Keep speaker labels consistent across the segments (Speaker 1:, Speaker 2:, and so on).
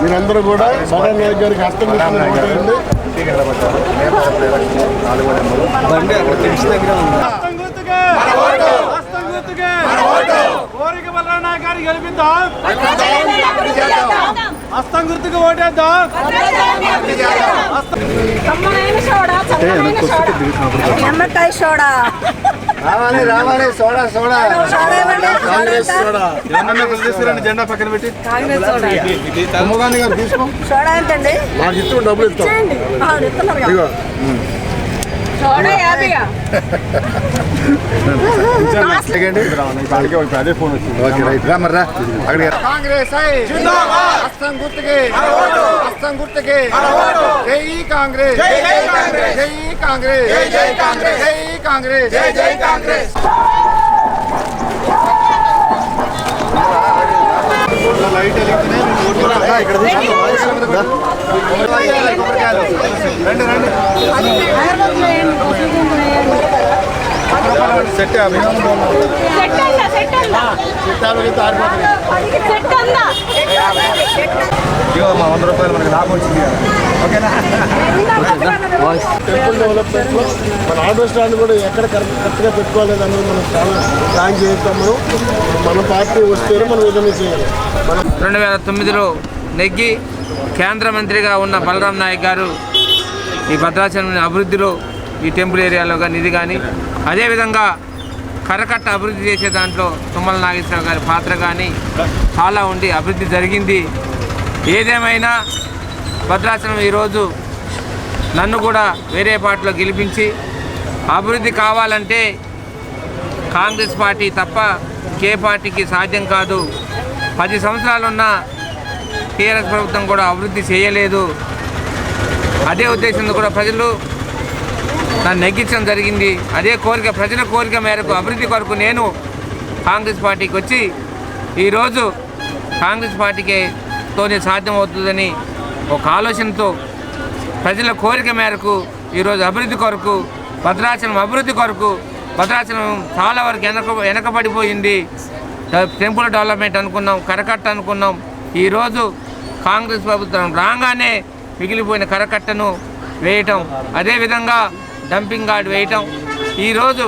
Speaker 1: మీరందరూ కూడా సరైన నాయక్ గారికి హస్తం
Speaker 2: గుర్తుకే ఓటేద్దాం.
Speaker 3: కమ్మనైన సోడా చల్లనైన సోడా నిమ్మకాయ సోడా
Speaker 1: రావాలి రావాలి సోడా సోడా. కాంగ్రెస్ సోడా.
Speaker 4: తీసుకురండి జెండా పక్కన పెట్టి?
Speaker 3: కాంగ్రెస్ సోడా.
Speaker 1: అమ్మగాని గారు తీసుకో.
Speaker 3: సోడా ఎంతండి?
Speaker 1: నాకు ఇస్తూ డబ్బులు ఇస్తాం. అదే ఫోన్ వచ్చింది ఓకే రైట్. రా అక్కడికి కాంగ్రెస్ గుర్తుకే. హస్తం గుర్తుకే. జై కాంగ్రెస్. జై కాంగ్రెస్. జై కాంగ్రెస్. జై కాంగ్రెస్. జై కాంగ్రెస్. జై జై కాంగ్రెస్. లైట్ రండి. రండి సెట్ యాభై.
Speaker 4: ఇగో మా వంద రూపాయలు మనకి లాభం వచ్చింది కదా. ఓకేనా?
Speaker 1: టెంపుల్ డెవలప్మెంట్లో మన ఆటో స్టాండ్ కూడా ఎక్కడ కరెక్ట్ కరెక్ట్గా పెట్టుకోవాలి అనేది మనం చాలా ప్లాన్ చేస్తాం మనం. మన పార్టీ వస్తేనే మనం ఏదైనా చేయాలి. మనం
Speaker 5: రెండు వేల తొమ్మిదిలో నెగ్గి కేంద్ర మంత్రిగా ఉన్న బలరాం నాయక్ గారు ఈ భద్రాచలం అభివృద్ధిలో ఈ టెంపుల్ ఏరియాలో కానీ ఇది కానీ అదేవిధంగా కరకట్ట అభివృద్ధి చేసే దాంట్లో తుమ్మల నాగేశ్వరరావు గారి పాత్ర కానీ చాలా ఉండి అభివృద్ధి జరిగింది. ఏదేమైనా భద్రాచలం ఈరోజు నన్ను కూడా వేరే పార్టీలో గెలిపించి అభివృద్ధి కావాలంటే కాంగ్రెస్ పార్టీ తప్ప కే పార్టీకి సాధ్యం కాదు. పది సంవత్సరాలున్న టీఆర్ఎస్ ప్రభుత్వం కూడా అభివృద్ధి చేయలేదు. అదే ఉద్దేశంతో కూడా ప్రజలు నన్ను నెగ్గించడం జరిగింది. అదే కోరిక ప్రజల కోరిక మేరకు అభివృద్ధి కొరకు నేను కాంగ్రెస్ పార్టీకి వచ్చి ఈరోజు కాంగ్రెస్ పార్టీకి తోనే సాధ్యమవుతుందని ఒక ఆలోచనతో ప్రజల కోరిక మేరకు ఈరోజు అభివృద్ధి కొరకు భద్రాచలం అభివృద్ధి కొరకు భద్రాచలం చాలా వరకు వెనక వెనకబడిపోయింది. టెంపుల్ డెవలప్మెంట్ అనుకున్నాం కరకట్ట అనుకున్నాం. ఈరోజు కాంగ్రెస్ ప్రభుత్వం రాగానే మిగిలిపోయిన కరకట్టను వేయటం. అదేవిధంగా డంపింగ్ గార్డ్ వేయటం. ఈరోజు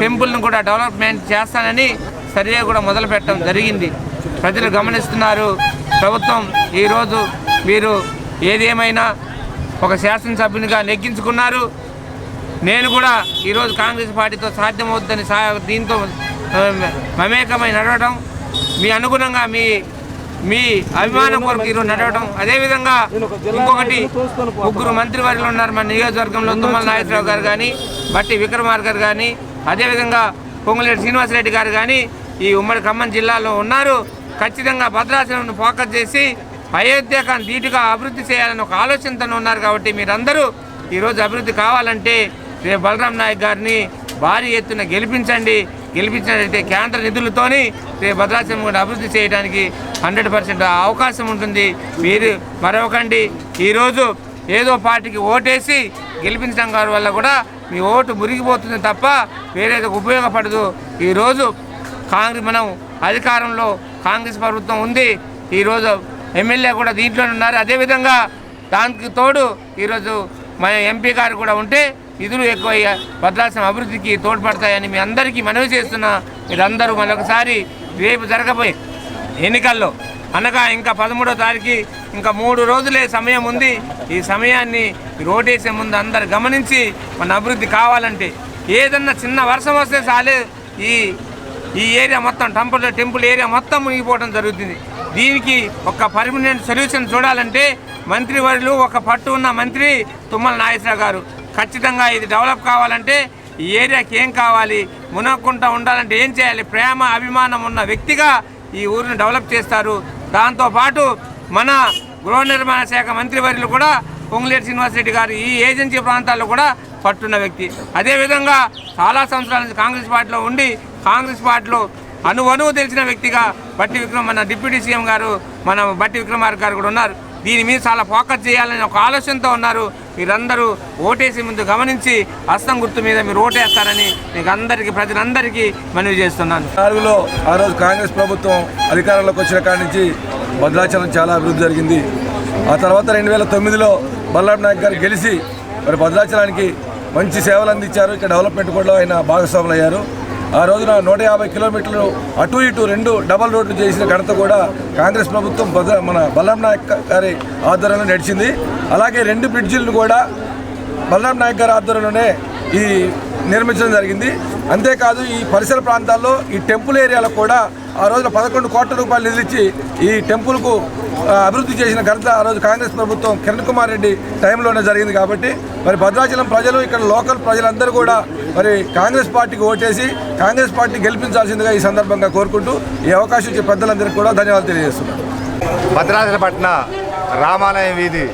Speaker 5: టెంపుల్ను కూడా డెవలప్మెంట్ చేస్తానని సర్వే కూడా మొదలు పెట్టడం జరిగింది. ప్రజలు గమనిస్తున్నారు. ప్రభుత్వం ఈరోజు మీరు ఏదేమైనా ఒక శాసనసభ్యునిగా నెగ్గించుకున్నారు. నేను కూడా ఈరోజు కాంగ్రెస్ పార్టీతో సాధ్యమవుతుందని సా దీంతో మమేకమై నడవడం మీ అనుగుణంగా మీ మీ అభిమానం కొరకు ఈరోజు నడవడం అదేవిధంగా ఇంకొకటి ముగ్గురు మంత్రివర్యులు ఉన్నారు మన నియోజకవర్గంలో తుమ్మల నాగేశ్వరరావు గారు కానీ బట్టి విక్రమార్ గారు కానీ అదేవిధంగా పొంగులేటి శ్రీనివాసరెడ్డి గారు కానీ ఈ ఉమ్మడి ఖమ్మం జిల్లాలో ఉన్నారు. ఖచ్చితంగా భద్రాచలం ఫోకస్ చేసి అయోధ్యకాన్ని ధీటుగా అభివృద్ధి చేయాలని ఒక ఆలోచనతో ఉన్నారు కాబట్టి మీరందరూ ఈరోజు అభివృద్ధి కావాలంటే రేపు బలరాం నాయక్ గారిని భారీ ఎత్తున గెలిపించండి. గెలిపించినట్లయితే కేంద్ర నిధులతోని రేపు భద్రాచలం కూడా అభివృద్ధి చేయడానికి హండ్రెడ్ పర్సెంట్ అవకాశం ఉంటుంది. మీరు మరొకండి. ఈరోజు ఏదో పార్టీకి ఓటేసి గెలిపించడం గారి వల్ల కూడా మీ ఓటు మురిగిపోతుంది తప్ప వేరేది ఉపయోగపడదు. ఈరోజు కాంగ్రెస్ మనం అధికారంలో కాంగ్రెస్ ప్రభుత్వం ఉంది. ఈరోజు ఎమ్మెల్యే కూడా దీంట్లోనే ఉన్నారు. అదేవిధంగా దానికి తోడు ఈరోజు మన ఎంపీ గారు కూడా ఉంటే నిధులు ఎక్కువయ్యా భద్రాసనం అభివృద్ధికి తోడ్పడతాయని మీ అందరికీ మనవి చేస్తున్నా. మీరందరూ మరొకసారి రేపు జరగబోయే ఎన్నికల్లో. అనగా ఇంకా పదమూడో తారీఖు ఇంకా మూడు రోజులే సమయం ఉంది. ఈ సమయాన్ని రోటేసే ముందు అందరు గమనించి మన అభివృద్ధి కావాలంటే ఏదన్నా చిన్న వర్షం వస్తే చాలే ఈ ఈ ఏరియా మొత్తం టెంపుల్ టెంపుల్ ఏరియా మొత్తం మునిగిపోవడం జరుగుతుంది. దీనికి ఒక పర్మనెంట్ సొల్యూషన్ చూడాలంటే మంత్రివర్యులు ఒక పట్టు ఉన్న మంత్రి తుమ్మల నాగేశ్వర గారు. ఖచ్చితంగా ఇది డెవలప్ కావాలంటే ఈ ఏరియాకి ఏం కావాలి? మునక్కుంటా ఉండాలంటే ఏం చేయాలి? ప్రేమ అభిమానం ఉన్న వ్యక్తిగా ఈ ఊరిని డెవలప్ చేస్తారు. దాంతోపాటు మన గృహ నిర్మాణ శాఖ మంత్రివర్యులు కూడా పొంగులేటి శ్రీనివాసరెడ్డి గారు ఈ ఏజెన్సీ ప్రాంతాల్లో కూడా పట్టున్న వ్యక్తి. అదేవిధంగా చాలా సంవత్సరాల నుంచి కాంగ్రెస్ పార్టీలో ఉండి కాంగ్రెస్ పార్టీలో అనువనువు తెలిసిన వ్యక్తిగా బట్టి విక్రమ్ మన డిప్యూటీ సీఎం గారు మన బట్టి విక్రమార్ గారు కూడా ఉన్నారు. దీని మీద చాలా ఫోకస్ చేయాలని ఒక ఆలోచనతో ఉన్నారు. మీరందరూ ఓటేసి ముందు గమనించి హస్తం గుర్తు మీద మీరు ఓటేస్తారని మీకు అందరికీ ప్రజలందరికీ మనవి చేస్తున్నాను.
Speaker 4: నాలుగులో ఆ రోజు కాంగ్రెస్ ప్రభుత్వం అధికారంలోకి వచ్చిన కాడి నుంచి భద్రాచలం చాలా అభివృద్ధి జరిగింది. ఆ తర్వాత రెండు వేల తొమ్మిదిలో బల్లాం నాయక్ గారు గెలిచి మరి భద్రాచలానికి మంచి సేవలు అందించారు. ఇక్కడ డెవలప్మెంట్ కూడా ఆయన భాగస్వాములు అయ్యారు ఆ రోజున నూట యాభై కిలోమీటర్లు అటు ఇటు రెండు డబల్ రోడ్లు చేసిన ఘనత కూడా కాంగ్రెస్ ప్రభుత్వం భద్ర మన బల్లాం నాయక్ గారి ఆధ్వర్యంలో నడిచింది. అలాగే రెండు బ్రిడ్జిలను కూడా బలరాం నాయక్ గారి ఆధ్వర్యంలోనే ఈ నిర్మించడం జరిగింది. అంతేకాదు ఈ పరిసర ప్రాంతాల్లో ఈ టెంపుల్ ఏరియాలో కూడా ఆ రోజున పదకొండు కోట్ల రూపాయలు నిధులిచ్చి ఈ టెంపుల్కు అభివృద్ధి చేసిన ఘనత ఆ రోజు కాంగ్రెస్ ప్రభుత్వం కిరణ్ కుమార్ రెడ్డి టైంలోనే జరిగింది కాబట్టి మరి భద్రాచలం ప్రజలు ఇక్కడ లోకల్ ప్రజలందరూ కూడా మరి కాంగ్రెస్ పార్టీకి ఓటేసి కాంగ్రెస్ పార్టీ గెలిపించాల్సిందిగా ఈ సందర్భంగా కోరుకుంటూ ఈ అవకాశం ఇచ్చే పెద్దలందరికీ కూడా ధన్యవాదాలు తెలియజేస్తున్నాను.
Speaker 1: భద్రాచలపట్న రామాలయం వీధి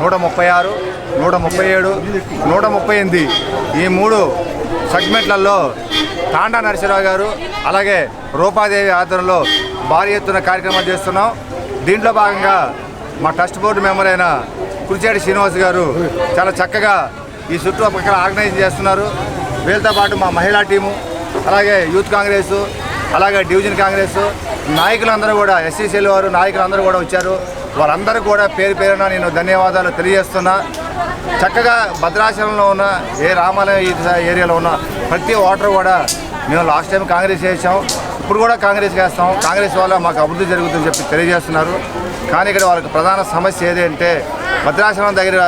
Speaker 1: నూట ముప్పై ఆరు నూట ముప్పై ఏడు నూట ముప్పై ఎనిమిది ఈ మూడు సెగ్మెంట్లలో తాండా నరసింహరావు గారు అలాగే రూపాదేవి ఆధ్వర్యంలో భారీ ఎత్తున కార్యక్రమాలు చేస్తున్నాం. దీంట్లో భాగంగా మా ట్రస్ట్ బోర్డు మెంబర్ అయిన కురిచేటి శ్రీనివాస్ గారు చాలా చక్కగా ఈ చుట్టుపక్కల ఆర్గనైజ్ చేస్తున్నారు. వీళ్ళతో పాటు మా మహిళా టీము అలాగే యూత్ కాంగ్రెస్ అలాగే డివిజన్ కాంగ్రెస్ నాయకులందరూ కూడా ఎస్సీసీలు వారు నాయకులందరూ కూడా వచ్చారు. వారందరూ కూడా పేరు పేరున నేను ధన్యవాదాలు తెలియజేస్తున్నా. చక్కగా భద్రాచలంలో ఉన్న ఏ రామాలయం ఏరియాలో ఉన్న ప్రతి ఓటర్ కూడా మేము లాస్ట్ టైం కాంగ్రెస్ చేసాం ఇప్పుడు కూడా కాంగ్రెస్ చేస్తాం. కాంగ్రెస్ వల్ల మాకు అభివృద్ధి జరుగుతుందని చెప్పి తెలియజేస్తున్నారు. కానీ ఇక్కడ వాళ్ళకి ప్రధాన సమస్య ఏదంటే భద్రాచలం దగ్గర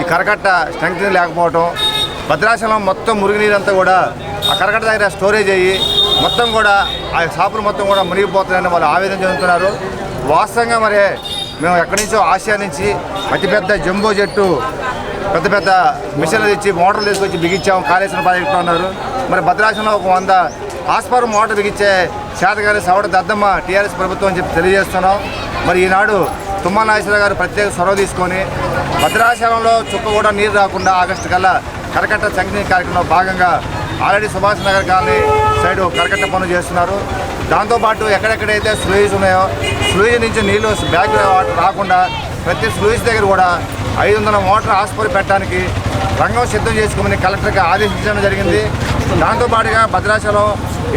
Speaker 1: ఈ కరకట్ట స్ట్రెంగ్త్ లేకపోవటం. భద్రాచలం మొత్తం మురుగునీరంతా కూడా ఆ కరకట్ట దగ్గర స్టోరేజ్ అయ్యి మొత్తం కూడా ఆ షాపులు మొత్తం కూడా మునిగిపోతున్నాయని వాళ్ళు ఆవేదన చెందుతున్నారు. వాస్తవంగా మరి మేము ఎక్కడి నుంచో ఆసియా నుంచి అతిపెద్ద జంబో జట్టు పెద్ద పెద్ద మిషన్లు తెచ్చి మోటార్లు తీసుకొచ్చి బిగించాము కాళేశ్వరం ప్రాజెక్టులో ఉన్నారు. మరి భద్రాచలంలో ఒక వంద హాస్పర్ మోటార్ బిగించే శాతగారి సవడ దద్దమ్మ టీఆర్ఎస్ ప్రభుత్వం అని చెప్పి తెలియజేస్తున్నాం. మరి ఈనాడు తుమ్మల నాగేశ్వర గారు ప్రత్యేక చొరవ తీసుకొని భద్రాచలంలో చుక్క కూడా నీరు రాకుండా ఆగస్టు కల్లా కరకట్ట సంక్షేమ కార్యక్రమంలో భాగంగా already Subhash Nagar colony side కరకట్ట పనులు చేస్తున్నారు. దాంతోపాటు ఎక్కడెక్కడైతే స్లూయిస్ ఉన్నాయో స్లూయిస్ నుంచి నీళ్ళు బ్యాక్ రాకుండా ప్రతి స్లూయిస్ దగ్గర కూడా ఐదు వందల మోటార్ ఆసుపత్రి పెట్టడానికి రంగం సిద్ధం చేసుకోమని కలెక్టర్కి ఆదేశించడం జరిగింది. దాంతోపాటుగా భద్రాచలం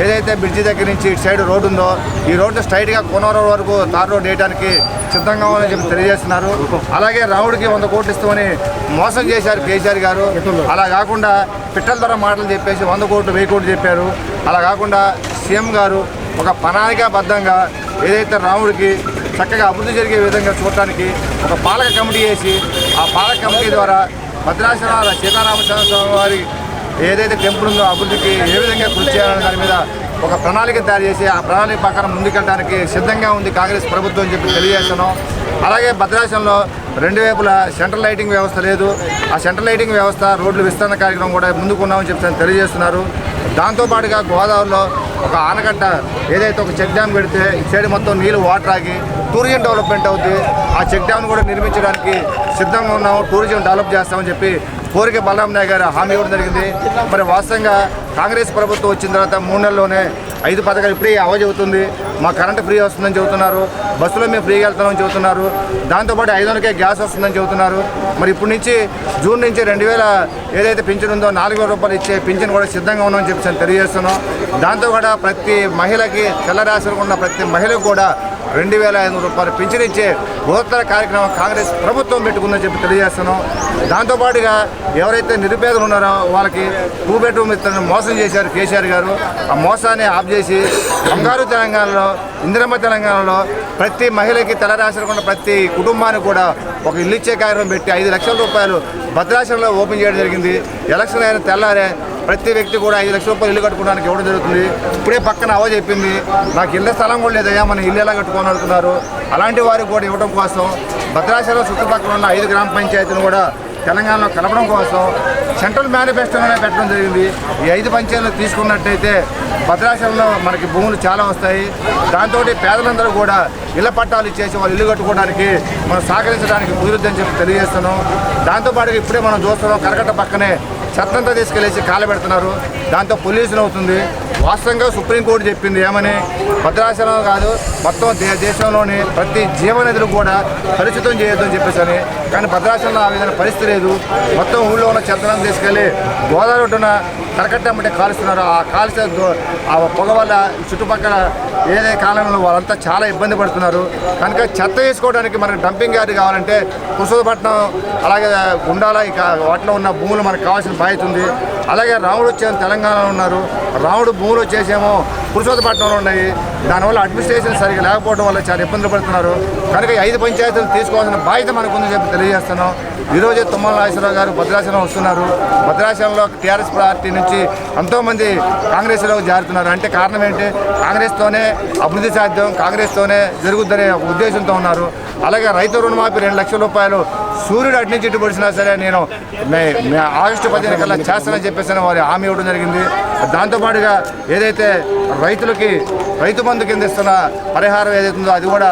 Speaker 1: ఏదైతే బ్రిడ్జి దగ్గర నుంచి ఇటు సైడ్ రోడ్డు ఉందో ఈ రోడ్డు స్ట్రైట్గా కోనవరం వరకు తార్ రోడ్ వేయడానికి సిద్ధంగా ఉందని చెప్పి తెలియజేస్తున్నారు. అలాగే రావుడికి వంద కోట్లు ఇస్తామని మోసం చేశారు కేసీఆర్ గారు. అలా కాకుండా పిట్టల ద్వారా మాటలు చెప్పేసి వంద కోట్లు వెయ్యి కోట్లు చెప్పారు. అలా కాకుండా సీఎం గారు ఒక ప్రణాళికాబద్ధంగా ఏదైతే రాముడికి చక్కగా అభివృద్ధి జరిగే విధంగా చూడటానికి ఒక పాలక కమిటీ వేసి ఆ పాలక కమిటీ ద్వారా భద్రాచల సీతారామచంద్ర స్వామి వారి ఏదైతే టెంపుల్ ఉందో అభివృద్ధికి ఏ విధంగా కృషి చేయాలనే దాని మీద ఒక ప్రణాళిక తయారు చేసి ఆ ప్రణాళిక ప్రకారం ముందుకెళ్ళడానికి సిద్ధంగా ఉంది కాంగ్రెస్ ప్రభుత్వం అని చెప్పి తెలియజేస్తున్నాం. అలాగే భద్రాచలంలో రెండు వైపులా సెంట్రల్ లైటింగ్ వ్యవస్థ లేదు. ఆ సెంట్రల్ లైటింగ్ వ్యవస్థ రోడ్లు విస్తరణ కార్యక్రమం కూడా ముందుకున్నామని చెప్తాను తెలియజేస్తున్నారు. దాంతోపాటుగా గోదావరిలో ఒక ఆనకట్ట ఏదైతే ఒక చెక్ డ్యామ్ పెడితే సైడ్ మొత్తం నీళ్ళు వాటర్ ఆగి టూరిజం డెవలప్మెంట్ అవుతుంది ఆ చెక్ డ్యామ్ను కూడా నిర్మించడానికి సిద్ధంగా ఉన్నాము. టూరిజం డెవలప్ చేస్తామని చెప్పి కోరిక బలరాం నాయ్ గారు హామీ ఇవ్వడం జరిగింది. మరి వాస్తవంగా కాంగ్రెస్ ప్రభుత్వం వచ్చిన తర్వాత మూడు నెలల్లోనే ఐదు పథకాలు ఇప్పుడే అవ చెబుతుంది. మా కరెంట్ ఫ్రీ వస్తుందని చెబుతున్నారు. బస్సులో మేము ఫ్రీగా వెళ్తున్నామని చెబుతున్నారు. దాంతోపాటు ఐదు వందలకే గ్యాస్ వస్తుందని చెబుతున్నారు. మరి ఇప్పటి నుంచి జూన్ నుంచి రెండు వేల ఏదైతే పింఛన్ ఉందో నాలుగు వేల రూపాయలు ఇచ్చే పింఛన్ కూడా సిద్ధంగా ఉన్నామని చెప్పి తెలియజేస్తున్నాం. దాంతో కూడా ప్రతి మహిళకి తెల్లరాశులు ఉన్న ప్రతి మహిళకు కూడా రెండు వేల ఐదు రూపాయలు పెంచినిచ్చే బృహత్తర కార్యక్రమం కాంగ్రెస్ ప్రభుత్వం పెట్టుకుందని చెప్పి తెలియజేస్తున్నాం. దాంతోపాటుగా ఎవరైతే నిరుపేదలు ఉన్నారో వాళ్ళకి టూ బెడ్రూమ్ ఇస్తారని మోసం చేశారు కేసీఆర్ గారు. ఆ మోసాన్ని ఆఫ్ చేసి బంగారు తెలంగాణలో ఇందిరమ్మ తెలంగాణలో ప్రతి మహిళకి తెల్లరాశులు ప్రతి కుటుంబానికి కూడా ఒక ఇల్లు ఇచ్చే కార్యక్రమం పెట్టి ఐదు లక్షల రూపాయలు భద్రాచలంలో ఓపెన్ చేయడం జరిగింది. ఎలక్షన్ అయిన తెల్లారే ప్రతి వ్యక్తి కూడా ఐదు లక్షల రూపాయలు ఇల్లు కట్టుకోవడానికి ఇవ్వడం జరుగుతుంది. ఇప్పుడే పక్కన అవ చెప్పింది నాకు ఇళ్ళ స్థలం కూడా లేదయ్యా మనం ఇల్లు ఎలా కట్టుకోని అలాంటి వారికి కూడా ఇవ్వడం కోసం భద్రాచలం చుట్టుపక్కల ఉన్న ఐదు గ్రామ పంచాయతీలు కూడా తెలంగాణలో కలపడం కోసం సెంట్రల్ మేనిఫెస్టోనే పెట్టడం జరిగింది. ఈ ఐదు పంచాయతీలు తీసుకున్నట్టయితే భద్రాచలంలో మనకి భూములు చాలా వస్తాయి. దాంతో పేదలందరూ కూడా ఇళ్ళ పట్టాలు ఇచ్చేసి వాళ్ళు ఇల్లు కట్టుకోవడానికి మనం సహకరించడానికి కుదురుద్దని చెప్పి తెలియజేస్తున్నాం. దాంతోపాటు ఇప్పుడే మనం చూస్తున్నాం కరకట్ట పక్కనే చెత్తంతా తీసుకెళ్ళేసి కాలబెడుతున్నారు దాంతో పొల్యూషన్ అవుతుంది. వాస్తవంగా సుప్రీంకోర్టు చెప్పింది ఏమని? భద్రాచలం కాదు మొత్తం దేశంలోని ప్రతి జీవనదులు కూడా కలుషితం చేయొద్దని చెప్పేసి అని. కానీ భద్రాచలంలో ఆ విధంగా పరిస్థితి లేదు. మొత్తం ఊళ్ళో ఉన్న చెత్తనం తీసుకెళ్ళి గోదావరి ఒడ్డున తరకట్టమంటే కాలుస్తున్నారు. ఆ కాల్చే ఆ పొగ వల్ల చుట్టుపక్కల ఏదే కాలంలో వాళ్ళంతా చాలా ఇబ్బంది పడుతున్నారు. కనుక చెత్త వేసుకోవడానికి మనకు డంపింగ్ యార్డ్ కావాలంటే కుసుపట్నం అలాగే గుండాల ఇక వాటిలో ఉన్న భూములు మనకు కావాల్సిన బాధ్యత ఉంది. అలాగే రాముడు వచ్చేమో తెలంగాణలో ఉన్నారు రాముడు భూములు వచ్చేసేమో పురుషోత్తపట్నంలో ఉన్నాయి. దానివల్ల అడ్మినిస్ట్రేషన్ సరిగ్గా లేకపోవడం వల్ల చాలా ఇబ్బందులు పడుతున్నారు. కనుక ఐదు పంచాయతీలు తీసుకోవాల్సిన బాధ్యత మనకు ఉందని చెప్పి తెలియజేస్తున్నాం. ఈరోజే తుమ్మల నాగేశ్వరరావు గారు భద్రాచలం వస్తున్నారు. భద్రాచలంలో టీఆర్ఎస్ పార్టీ నుంచి ఎంతోమంది కాంగ్రెస్లో జారుతున్నారు. అంటే కారణం ఏంటి? కాంగ్రెస్తోనే అభివృద్ధి సాధ్యం కాంగ్రెస్తోనే జరుగుద్దనే ఒక ఉద్దేశంతో ఉన్నారు. అలాగే రైతు రుణమాఫీ రెండు లక్షల రూపాయలు సూర్యుడు అటు నుంచి ఇటు పడిచినా సరే నేను ఆగస్టు పదిహేను కల్లా చేస్తానని చెప్పేసి వారి హామీ ఇవ్వడం జరిగింది. దాంతోపాటుగా ఏదైతే రైతులకి రైతు బంధు కింద ఇస్తున్న పరిహారం ఏదైతుందో అది కూడా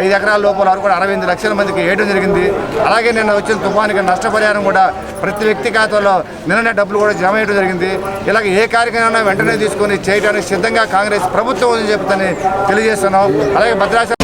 Speaker 1: ఐదు ఎకరాల లోపల వరకు కూడా అరవై ఎనిమిది లక్షల మందికి వేయడం జరిగింది. అలాగే నిన్న వచ్చిన తుఫానికి నష్టపరిహారం కూడా ప్రతి వ్యక్తి ఖాతాలో నిన్ననే డబ్బులు కూడా జమ చేయడం జరిగింది. ఇలాగ ఏ కార్యక్రమాన్ని వెంటనే తీసుకొని చేయడానికి సిద్ధంగా కాంగ్రెస్ ప్రభుత్వం ఉందని చెప్తని తెలియజేస్తున్నాం. అలాగే భద్రాచలం